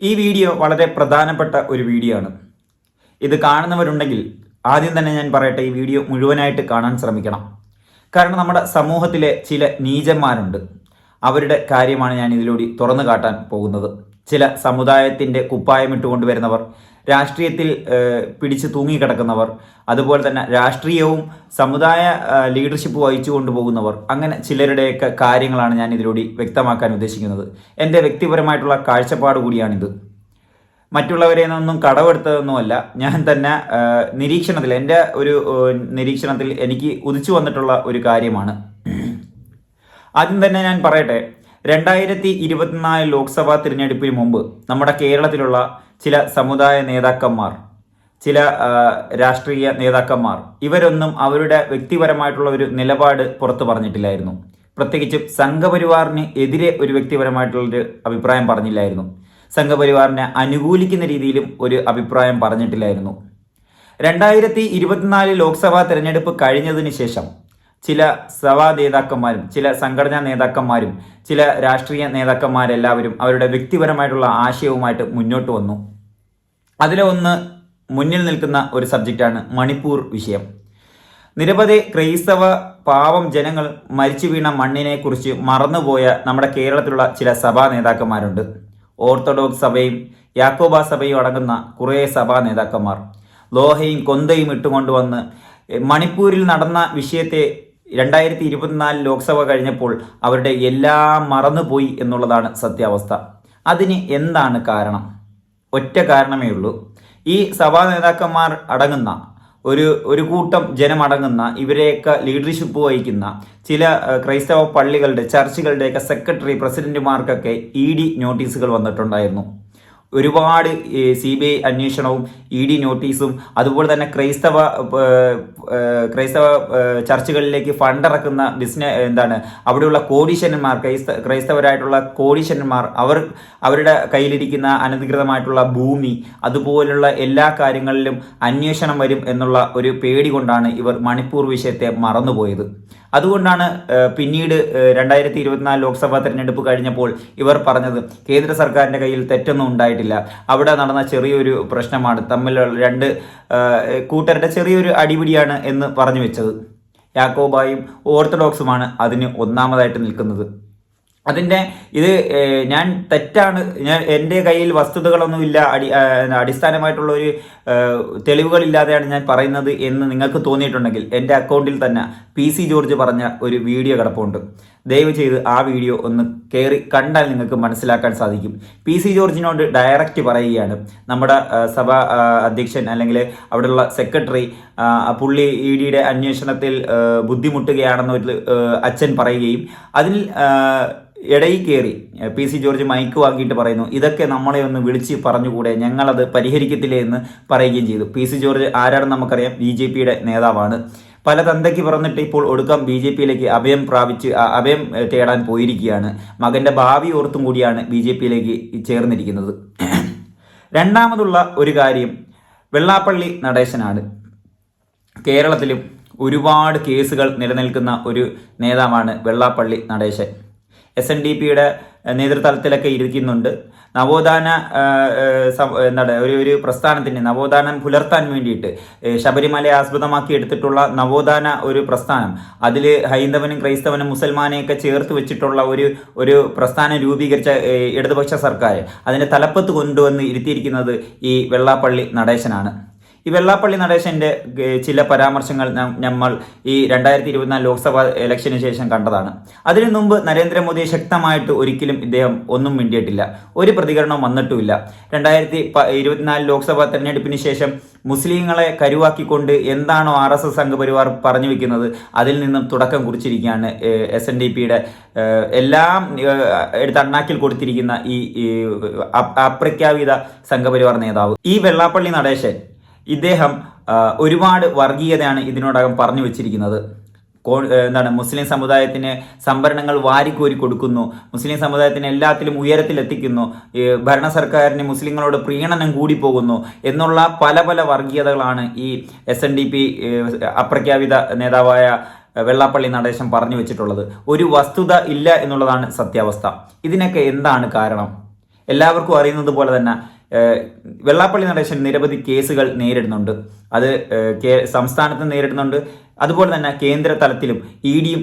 ഈ വീഡിയോ വളരെ പ്രധാനപ്പെട്ട ഒരു വീഡിയോ ആണ്. ഇത് കാണുന്നവരുണ്ടെങ്കിൽ ആദ്യം തന്നെ ഞാൻ പറയട്ടെ ഈ വീഡിയോ മുഴുവനായിട്ട് കാണാൻ ശ്രമിക്കണം. കാരണം നമ്മുടെ സമൂഹത്തിലെ ചില നീചന്മാരുണ്ട്. അവരുടെ കാര്യമാണ് ഞാൻ ഇതിലൂടെ തുറന്നു കാട്ടാൻ പോകുന്നത്. ചില സമുദായത്തിന്റെ കുപ്പായമിട്ട് കൊണ്ടുവരുന്നവർ രാഷ്ട്രീയത്തിൽ പിടിച്ച് തൂങ്ങിക്കിടക്കുന്നവർ അതുപോലെ തന്നെ രാഷ്ട്രീയവും സമുദായ ലീഡർഷിപ്പ് വഹിച്ചു കൊണ്ടുപോകുന്നവർ അങ്ങനെ ചിലരുടെയൊക്കെ കാര്യങ്ങളാണ് ഞാൻ ഇതിലൂടെ വ്യക്തമാക്കാൻ ഉദ്ദേശിക്കുന്നത്. എന്റെ വ്യക്തിപരമായിട്ടുള്ള കാഴ്ചപ്പാട് കൂടിയാണിത്. മറ്റുള്ളവരെ നിന്നൊന്നും കടമെടുത്തതൊന്നുമല്ല. ഞാൻ തന്നെ നിരീക്ഷണത്തിൽ എന്റെ ഒരു നിരീക്ഷണത്തിൽ എനിക്ക് ഉദിച്ചു വന്നിട്ടുള്ള ഒരു കാര്യമാണ്. ആദ്യം തന്നെ ഞാൻ പറയട്ടെ രണ്ടായിരത്തി ഇരുപത്തിനാല് ലോക്സഭാ തിരഞ്ഞെടുപ്പിന് മുമ്പ് നമ്മുടെ കേരളത്തിലുള്ള ചില സമുദായ നേതാക്കന്മാർ ചില രാഷ്ട്രീയ നേതാക്കന്മാർ ഇവരൊന്നും അവരുടെ വ്യക്തിപരമായിട്ടുള്ള ഒരു നിലപാട് പുറത്തു പറഞ്ഞിട്ടില്ലായിരുന്നു. പ്രത്യേകിച്ചും സംഘപരിവാറിന് എതിരെ ഒരു വ്യക്തിപരമായിട്ടുള്ളൊരു അഭിപ്രായം പറഞ്ഞില്ലായിരുന്നു. സംഘപരിവാറിനെ അനുകൂലിക്കുന്ന രീതിയിലും ഒരു അഭിപ്രായം പറഞ്ഞിട്ടില്ലായിരുന്നു. രണ്ടായിരത്തി ഇരുപത്തിനാല് ലോക്സഭാ തെരഞ്ഞെടുപ്പ് കഴിഞ്ഞതിന് ശേഷം ചില സഭാ നേതാക്കന്മാരും ചില സംഘടനാ നേതാക്കന്മാരും ചില രാഷ്ട്രീയ നേതാക്കന്മാരെല്ലാവരും അവരുടെ വ്യക്തിപരമായിട്ടുള്ള ആശയവുമായിട്ട് മുന്നോട്ട് വന്നു. അതിലെ ഒന്ന് മുന്നിൽ നിൽക്കുന്ന ഒരു സബ്ജക്റ്റാണ് മണിപ്പൂർ വിഷയം. നിരവധി ക്രൈസ്തവ പാവം ജനങ്ങൾ മരിച്ചു വീണ മണ്ണിനെ കുറിച്ച് മറന്നുപോയ നമ്മുടെ കേരളത്തിലുള്ള ചില സഭാ നേതാക്കന്മാരുണ്ട്. ഓർത്തഡോക്സ് സഭയും യാക്കോബ സഭയും അടങ്ങുന്ന കുറേ സഭാ നേതാക്കന്മാർ. ലോഹയും കൊന്തയും ഇട്ടുകൊണ്ടുവന്ന് മണിപ്പൂരിൽ നടന്ന വിഷയത്തെ രണ്ടായിരത്തി ഇരുപത്തിനാല് ലോക്സഭ കഴിഞ്ഞപ്പോൾ അവരുടെ എല്ലാം മറന്നുപോയി എന്നുള്ളതാണ് സത്യാവസ്ഥ. അതിന് എന്താണ് കാരണം? ഒറ്റ കാരണമേ ഉള്ളൂ. ഈ സഭാ നേതാക്കന്മാർ അടങ്ങുന്ന ഒരു ഒരു കൂട്ടം ജനമടങ്ങുന്ന ഇവരെയൊക്കെ ലീഡർഷിപ്പ് വഹിക്കുന്ന ചില ക്രൈസ്തവ പള്ളികളുടെ ചർച്ചുകളുടെയൊക്കെ സെക്രട്ടറി പ്രസിഡന്റുമാർക്കൊക്കെ ഇ ഡി നോട്ടീസുകൾ വന്നിട്ടുണ്ടായിരുന്നു. ഒരുപാട് സി ബി ഐ അന്വേഷണവും ഇ ഡി നോട്ടീസും അതുപോലെ തന്നെ ക്രൈസ്തവ ക്രൈസ്തവ ചർച്ചുകളിലേക്ക് ഫണ്ട് ഇറക്കുന്ന ബിസിനസ് എന്താണ് അവിടെയുള്ള കോടീശ്വരന്മാർ ക്രൈസ്ത ക്രൈസ്തവരായിട്ടുള്ള കോടീശ്വരന്മാർ അവർ അവരുടെ കയ്യിലിരിക്കുന്ന അനധികൃതമായിട്ടുള്ള ഭൂമി അതുപോലുള്ള എല്ലാ കാര്യങ്ങളിലും അന്വേഷണം വരും എന്നുള്ള ഒരു പേടി കൊണ്ടാണ് ഇവർ മണിപ്പൂർ വിഷയത്തെ മറന്നുപോയത്. അതുകൊണ്ടാണ് പിന്നീട് രണ്ടായിരത്തി ഇരുപത്തിനാല് ലോക്സഭാ തെരഞ്ഞെടുപ്പ് കഴിഞ്ഞപ്പോൾ ഇവർ പറഞ്ഞത് കേന്ദ്ര സർക്കാരിന്റെ കയ്യിൽ തെറ്റൊന്നും അവിടെ നടന്ന ചെറിയൊരു പ്രശ്നമാണ്. തമ്മിലുള്ള രണ്ട് കൂട്ടരുടെ ചെറിയൊരു അടിപിടിയാണ് എന്ന് പറഞ്ഞു വെച്ചത്. യാക്കോബായും ഓർത്തഡോക്സുമാണ് അതിന് ഒന്നാമതായിട്ട് നിൽക്കുന്നത്. അതിന്റെ ഇത് ഞാൻ തെറ്റാണ് ഞാൻ എന്റെ കയ്യിൽ വസ്തുതകളൊന്നുമില്ല അടി അടിസ്ഥാനമായിട്ടുള്ള ഒരു തെളിവുകളില്ലാതെയാണ് ഞാൻ പറയുന്നത് എന്ന് നിങ്ങൾക്ക് തോന്നിയിട്ടുണ്ടെങ്കിൽ എന്റെ അക്കൗണ്ടിൽ തന്നെ പി സി ജോർജ് പറഞ്ഞ ഒരു വീഡിയോ കിടപ്പുണ്ട്. ദയവ് ചെയ്ത് ആ വീഡിയോ ഒന്ന് കയറി കണ്ടാൽ നിങ്ങൾക്ക് മനസ്സിലാക്കാൻ സാധിക്കും. പി സി ജോർജിനോട് ഡയറക്റ്റ് പറയുകയാണ്. നമ്മുടെ സഭാ അധ്യക്ഷൻ അല്ലെങ്കിൽ അവിടെയുള്ള സെക്രട്ടറി പുള്ളി ഇ ഡിയുടെ അന്വേഷണത്തിൽ ബുദ്ധിമുട്ടുകയാണെന്ന് അച്ഛൻ പറയുകയും അതിൽ ഇടയിൽ കയറി പി സി ജോർജ് മൈക്ക് വാങ്ങിയിട്ട് പറയുന്നു ഇതൊക്കെ നമ്മളെ ഒന്ന് വിളിച്ച് പറഞ്ഞുകൂടെ? ഞങ്ങളത് പരിഹരിക്കത്തില്ലേ? എന്ന് പറയുകയും ചെയ്തു. പി സി ജോർജ് ആരാണെന്ന് നമുക്കറിയാം. ബി ജെ പിയുടെ നേതാവാണ്. പല തന്തയ്ക്ക് പറഞ്ഞിട്ട് ഇപ്പോൾ ഒടുക്കം ബി ജെ പിയിലേക്ക് അഭയം പ്രാപിച്ച് അഭയം തേടാൻ പോയിരിക്കുകയാണ്. മകന്റെ ഭാവി ഓർത്തും കൂടിയാണ് ബി ജെ പിയിലേക്ക് ചേർന്നിരിക്കുന്നത്. രണ്ടാമതുള്ള ഒരു കാര്യം വെള്ളാപ്പള്ളി നടേശനാണ്. കേരളത്തിലും ഒരുപാട് കേസുകൾ നിലനിൽക്കുന്ന ഒരു നേതാവാണ് Vellappally Natesan. S N D പിയുടെ നേതൃത്വത്തിലൊക്കെ ഇരിക്കുന്നുണ്ട്. നവോത്ഥാന എന്താണ് ഒരു ഒരു പ്രസ്ഥാനത്തിന് നവോത്ഥാനം പുലർത്താൻ വേണ്ടിയിട്ട് ശബരിമലയെ ആസ്പദമാക്കി എടുത്തിട്ടുള്ള നവോത്ഥാന ഒരു പ്രസ്ഥാനം അതിൽ ഹൈന്ദവനും ക്രൈസ്തവനും മുസൽമാനെയൊക്കെ ചേർത്ത് വെച്ചിട്ടുള്ള ഒരു ഒരു പ്രസ്ഥാനം രൂപീകരിച്ച ഇടതുപക്ഷ സർക്കാർ അതിന്റെ തലപ്പത്ത് കൊണ്ടുവന്ന് ഇരുത്തിയിരിക്കുന്നത് ഈ വെള്ളാപ്പള്ളി നടേശനാണ്. ഈ വെള്ളാപ്പള്ളി നടേശന്റെ ചില പരാമർശങ്ങൾ നമ്മൾ ഈ രണ്ടായിരത്തി ഇരുപത്തിനാല് ലോക്സഭാ ഇലക്ഷന് ശേഷം കണ്ടതാണ്. അതിനു മുമ്പ് നരേന്ദ്രമോദി ശക്തമായിട്ട് ഒരിക്കലും ഇദ്ദേഹം ഒന്നും മിണ്ടിയിട്ടില്ല. ഒരു പ്രതികരണവും വന്നിട്ടുമില്ല. രണ്ടായിരത്തി ഇരുപത്തിനാല് ലോക്സഭാ തെരഞ്ഞെടുപ്പിന് ശേഷം മുസ്ലിങ്ങളെ കരുവാക്കിക്കൊണ്ട് എന്താണോ ആർ എസ് എസ് സംഘപരിവാർ പറഞ്ഞു വെക്കുന്നത് അതിൽ നിന്നും തുടക്കം കുറിച്ചിരിക്കുകയാണ് എസ് എൻ ഡി പിയുടെ എല്ലാം എടുത്ത് അണ്ണാക്കിൽ കൊടുത്തിരിക്കുന്ന ഈ അപ്രഖ്യാപിത സംഘപരിവാർ നേതാവ്. ഈ വെള്ളാപ്പള്ളി നടേശൻ ഇദ്ദേഹം ഒരുപാട് വർഗീയതയാണ് ഇതിനോടകം പറഞ്ഞു വെച്ചിരിക്കുന്നത്. എന്താണ് മുസ്ലിം സമുദായത്തിന് സംവരണങ്ങൾ വാരിക്കോരി കൊടുക്കുന്നു. മുസ്ലിം സമുദായത്തിന് എല്ലാത്തിലും ഉയരത്തിലെത്തിക്കുന്നു. ഭരണ സർക്കാരിന് മുസ്ലിങ്ങളോട് പ്രീണനം കൂടി പോകുന്നു എന്നുള്ള പല പല വർഗീയതകളാണ് ഈ എസ് എൻ ഡി പി അപ്രഖ്യാപിത നേതാവായ വെള്ളാപ്പള്ളി നടേശൻ പറഞ്ഞു വെച്ചിട്ടുള്ളത്. ഒരു വസ്തുത ഇല്ല എന്നുള്ളതാണ് സത്യാവസ്ഥ. ഇതിനൊക്കെ എന്താണ് കാരണം? എല്ലാവർക്കും അറിയുന്നത് പോലെ തന്നെ വെള്ളാപ്പള്ളി നടേശൻ നിരവധി കേസുകൾ നേരിടുന്നുണ്ട്. അത് സംസ്ഥാനത്ത് നേരിടുന്നുണ്ട്. അതുപോലെ തന്നെ കേന്ദ്ര തലത്തിലും ഇ ഡിയും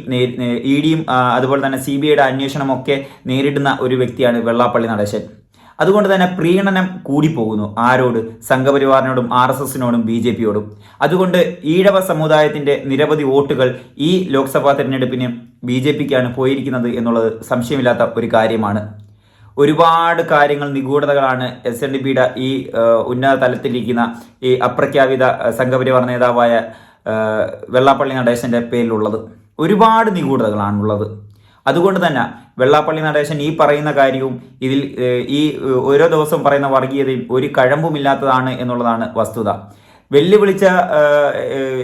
ഇ ഡിയും അതുപോലെ തന്നെ സി ബി ഐയുടെ അന്വേഷണമൊക്കെ നേരിടുന്ന ഒരു വ്യക്തിയാണ് വെള്ളാപ്പള്ളി നടേശൻ. അതുകൊണ്ട് തന്നെ പ്രീണനം കൂടിപ്പോകുന്നു ആരോട്? സംഘപരിവാറിനോടും ആർ എസ് എസിനോടും ബി ജെ പിയോടും. അതുകൊണ്ട് ഈഴവ സമുദായത്തിന്റെ നിരവധി വോട്ടുകൾ ഈ ലോക്സഭാ തെരഞ്ഞെടുപ്പിന് ബി ജെ പിക്കാണ് പോയിരിക്കുന്നത് എന്നുള്ളത് സംശയമില്ലാത്ത ഒരു കാര്യമാണ്. ഒരുപാട് കാര്യങ്ങൾ നിഗൂഢതകളാണ് എസ് എൻ ഡി പിയുടെ ഈ ഉന്നത തലത്തിലിരിക്കുന്ന ഈ അപ്രഖ്യാപിത സംഘപരിവാർ നേതാവായ വെള്ളാപ്പള്ളി നടേശന്റെ പേരിലുള്ളത്. ഒരുപാട് നിഗൂഢതകളാണുള്ളത്. അതുകൊണ്ട് തന്നെ വെള്ളാപ്പള്ളി നടേശൻ ഈ പറയുന്ന കാര്യവും ഇതിൽ ഈ ഓരോ ദിവസവും പറയുന്ന വർഗീയതയും ഒരു കഴമ്പുമില്ലാത്തതാണ് എന്നുള്ളതാണ് വസ്തുത. വെല്ലുവിളിച്ച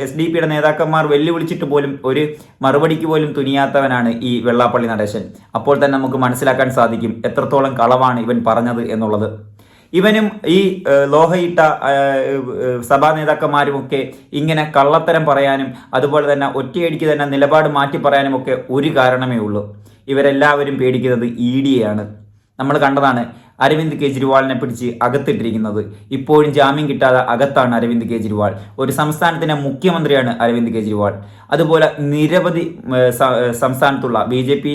എസ് ഡി പിയുടെ നേതാക്കന്മാർ വെല്ലുവിളിച്ചിട്ട് പോലും ഒരു മറുപടിക്ക് പോലും തുനിയാത്തവനാണ് ഈ വെള്ളാപ്പള്ളി നടേശൻ. അപ്പോൾ തന്നെ നമുക്ക് മനസ്സിലാക്കാൻ സാധിക്കും എത്രത്തോളം കളവാണ് ഇവൻ പറഞ്ഞത് എന്നുള്ളത്. ഇവനും ഈ ലോഹയിട്ട സഭാ നേതാക്കന്മാരും ഒക്കെ ഇങ്ങനെ കള്ളത്തരം പറയാനും അതുപോലെ തന്നെ ഒറ്റയടിക്ക് തന്നെ നിലപാട് മാറ്റി പറയാനും ഒക്കെ ഒരു കാരണമേ ഉള്ളൂ. ഇവരെല്ലാവരും പേടിക്കുന്നത് ഇ ഡിയെയാണ് നമ്മൾ കണ്ടതാണ് അരവിന്ദ് കെജ്രിവാളിനെ പിടിച്ച് അകത്തിട്ടിരിക്കുന്നത്. ഇപ്പോഴും ജാമ്യം കിട്ടാതെ അകത്താണ് അരവിന്ദ് കെജ്രിവാൾ. ഒരു സംസ്ഥാനത്തിന്റെ മുഖ്യമന്ത്രിയാണ് അരവിന്ദ് കെജ്രിവാൾ. അതുപോലെ നിരവധി സംസ്ഥാനത്തുള്ള B J P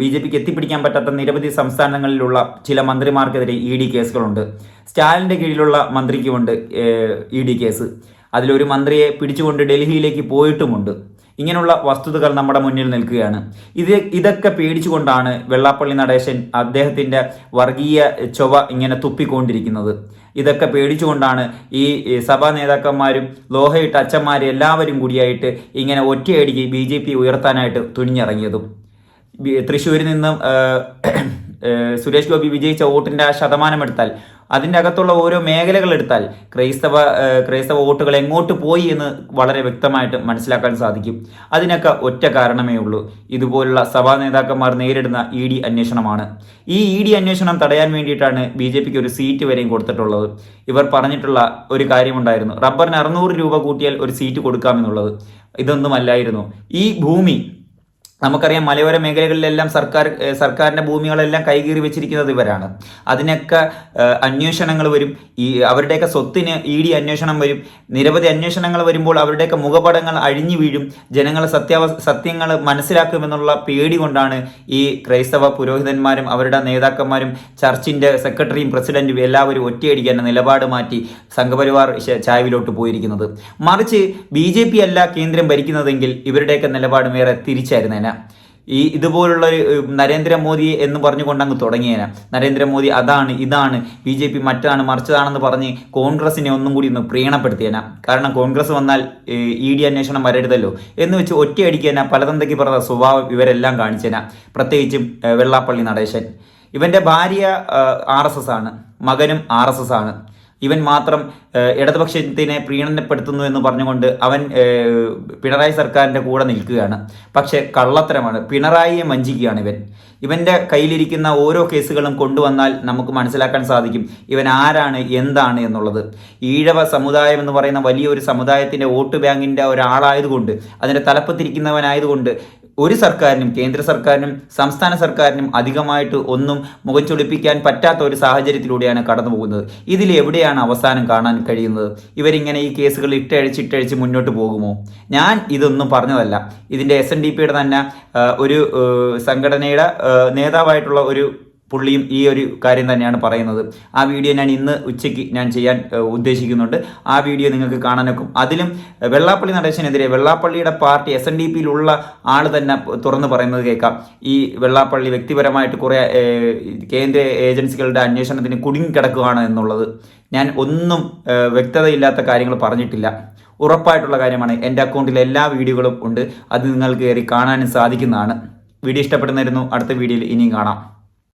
B J പിക്ക് എത്തിപ്പിടിക്കാൻ പറ്റാത്ത നിരവധി സംസ്ഥാനങ്ങളിലുള്ള ചില മന്ത്രിമാർക്കെതിരെ ഇ ഡി കേസുകളുണ്ട്. സ്റ്റാലിന്റെ കീഴിലുള്ള മന്ത്രിക്കുമുണ്ട് ഇ ഡി കേസ്. അതിലൊരു മന്ത്രിയെ പിടിച്ചുകൊണ്ട് ഡൽഹിയിലേക്ക് പോയിട്ടുമുണ്ട്. ഇങ്ങനെയുള്ള വസ്തുതകൾ നമ്മുടെ മുന്നിൽ നിൽക്കുകയാണ്. ഇത് ഇതൊക്കെ പേടിച്ചുകൊണ്ടാണ് വെള്ളാപ്പള്ളി നടേശൻ അദ്ദേഹത്തിന്റെ വർഗീയ ചൊവ ഇങ്ങനെ തുപ്പിക്കൊണ്ടിരിക്കുന്നത്. ഇതൊക്കെ പേടിച്ചുകൊണ്ടാണ് ഈ സഭാ നേതാക്കന്മാരും ലോഹയിട്ട് അച്ഛന്മാരും എല്ലാവരും കൂടിയായിട്ട് ഇങ്ങനെ ഒറ്റയടിക്ക് ബി ജെ പി ഉയർത്താനായിട്ട് തുനിഞ്ഞിറങ്ങിയതും. തൃശ്ശൂരിൽ നിന്നും സുരേഷ് ഗോപി വിജയിച്ച വോട്ടിന്റെ ആ ശതമാനം എടുത്താൽ അതിന്റെ അകത്തുള്ള ഓരോ മേഖലകൾ എടുത്താൽ ക്രൈസ്തവ ക്രൈസ്തവ വോട്ടുകൾ എങ്ങോട്ട് പോയി എന്ന് വളരെ വ്യക്തമായിട്ട് മനസ്സിലാക്കാൻ സാധിക്കും. അതിനൊക്കെ ഒറ്റ കാരണമേ ഉള്ളൂ. ഇതുപോലുള്ള സഭാ നേതാക്കന്മാർ നേരിടുന്ന ഇ ഡി അന്വേഷണമാണ്. ഈ ഇ ഡി അന്വേഷണം തടയാൻ വേണ്ടിയിട്ടാണ് ബി ജെ പിക്ക് ഒരു സീറ്റ് വരെയും കൊടുത്തിട്ടുള്ളത്. ഇവർ പറഞ്ഞിട്ടുള്ള ഒരു കാര്യമുണ്ടായിരുന്നു. റബ്ബറിന് അറുന്നൂറ് രൂപ കൂട്ടിയാൽ ഒരു സീറ്റ് കൊടുക്കാമെന്നുള്ളത്. ഇതൊന്നുമല്ലായിരുന്നു. ഈ ഭൂമി നമുക്കറിയാം മലയോര മേഖലകളിലെല്ലാം സർക്കാർ സർക്കാരിന്റെ ഭൂമികളെല്ലാം കൈകീറി വെച്ചിരിക്കുന്നത് ഇവരാണ്. അതിനൊക്കെ അന്വേഷണങ്ങൾ വരും. ഈ അവരുടെയൊക്കെ സ്വത്തിന് ഇ ഡി അന്വേഷണം വരും. നിരവധി അന്വേഷണങ്ങൾ വരുമ്പോൾ അവരുടെയൊക്കെ മുഖപടങ്ങൾ അഴിഞ്ഞു വീഴും. ജനങ്ങൾ സത്യാവ സത്യങ്ങൾ മനസ്സിലാക്കുമെന്നുള്ള പേടി കൊണ്ടാണ് ഈ ക്രൈസ്തവ പുരോഹിതന്മാരും അവരുടെ നേതാക്കന്മാരും ചർച്ചിന്റെ സെക്രട്ടറിയും പ്രസിഡന്റും എല്ലാവരും ഒറ്റയടിക്കാൻ നിലപാട് മാറ്റി സംഘപരിവാർ ചായവിലോട്ട് പോയിരിക്കുന്നത്. മറിച്ച് ബി അല്ല കേന്ദ്രം ഭരിക്കുന്നതെങ്കിൽ ഇവരുടെയൊക്കെ നിലപാട് വേറെ തിരിച്ചായിരുന്നേന ഈ ഇതുപോലുള്ള ഒരു നരേന്ദ്രമോദി എന്ന് പറഞ്ഞുകൊണ്ട് അങ്ങ് തുടങ്ങിയേനെ. നരേന്ദ്രമോദി അതാണ് ഇതാണ് ബി ജെ പി മറ്റാണ് മറിച്ചതാണെന്ന് പറഞ്ഞ് കോൺഗ്രസിനെ ഒന്നും കൂടി ഒന്ന് പ്രീണപ്പെടുത്തിയേനെ. കാരണം കോൺഗ്രസ് വന്നാൽ ഇ ഡി അന്വേഷണം വരരുതല്ലോ. എന്ന് വെച്ച് ഒറ്റയടിക്കേനെ പലതന്തയ്ക്ക് പറഞ്ഞ സ്വഭാവം ഇവരെല്ലാം കാണിച്ചേനെ. പ്രത്യേകിച്ചും വെള്ളാപ്പള്ളി നടേശൻ. ഇവന്റെ ഭാര്യ ആർ എസ് എസ് ആണ്. മകനും ആർ എസ് എസ് ആണ്. ഇവൻ മാത്രം ഇടതുപക്ഷത്തിനെ പ്രീണനപ്പെടുത്തുന്നു എന്ന് പറഞ്ഞുകൊണ്ട് അവൻ പിണറായി സർക്കാരിന്റെ കൂടെ നിൽക്കുകയാണ്. പക്ഷേ കള്ളത്തരമാണ്. പിണറായിയെ വഞ്ചിക്കുകയാണ് ഇവൻ. ഇവന്റെ കയ്യിലിരിക്കുന്ന ഓരോ കേസുകളും കൊണ്ടുവന്നാൽ നമുക്ക് മനസ്സിലാക്കാൻ സാധിക്കും ഇവൻ ആരാണ് എന്താണ് എന്നുള്ളത്. ഈഴവ സമുദായം എന്ന് പറയുന്ന വലിയൊരു സമുദായത്തിന്റെ വോട്ട് ബാങ്കിന്റെ ഒരാളായതുകൊണ്ട് അതിന്റെ തലപ്പത്തിരിക്കുന്നവനായതുകൊണ്ട് ഒരു സർക്കാരിനും കേന്ദ്ര സർക്കാരിനും സംസ്ഥാന സർക്കാരിനും അധികമായിട്ട് ഒന്നും മുഖം പറ്റാത്ത ഒരു സാഹചര്യത്തിലൂടെയാണ് കടന്നു പോകുന്നത്. ഇതിൽ എവിടെയാണ് അവസാനം കാണാൻ കഴിയുന്നത്? ഇവരിങ്ങനെ ഈ കേസുകൾ ഇട്ടഴിച്ച് ഇട്ടഴിച്ച് മുന്നോട്ട് പോകുമോ? ഞാൻ ഇതൊന്നും പറഞ്ഞതല്ല. ഇതിന്റെ എസ് എൻ ഡി പിയുടെ തന്നെ ഒരു സംഘടനയുടെ നേതാവായിട്ടുള്ള ഒരു പുള്ളിയും ഈ ഒരു കാര്യം തന്നെയാണ് പറയുന്നത്. ആ വീഡിയോ ഞാൻ ഇന്ന് ഉച്ചയ്ക്ക് ഞാൻ ചെയ്യാൻ ഉദ്ദേശിക്കുന്നുണ്ട്. ആ വീഡിയോ നിങ്ങൾക്ക് കാണാനൊക്കും. അതിലും വെള്ളാപ്പള്ളി നടേശനെതിരെ വെള്ളാപ്പള്ളിയുടെ പാർട്ടി എസ് എൻ ഡി പിയിലുള്ള ആൾ തന്നെ തുറന്നു പറയുന്നത് കേൾക്കാം. ഈ വെള്ളാപ്പള്ളി വ്യക്തിപരമായിട്ട് കുറേ കേന്ദ്ര ഏജൻസികളുടെ അന്വേഷണത്തിന് കുടുങ്ങിക്കിടക്കുകയാണ് എന്നുള്ളത്. ഞാൻ ഒന്നും വ്യക്തതയില്ലാത്ത കാര്യങ്ങൾ പറഞ്ഞിട്ടില്ല. ഉറപ്പായിട്ടുള്ള കാര്യമാണ് എന്റെ അക്കൗണ്ടിൽ എല്ലാ വീഡിയോകളും ഉണ്ട്. അത് നിങ്ങൾക്ക് കയറി കാണാനും സാധിക്കുന്നതാണ്. വീഡിയോ ഇഷ്ടപ്പെടുന്നതായിരുന്നു അടുത്ത വീഡിയോയിൽ ഇനിയും കാണാം.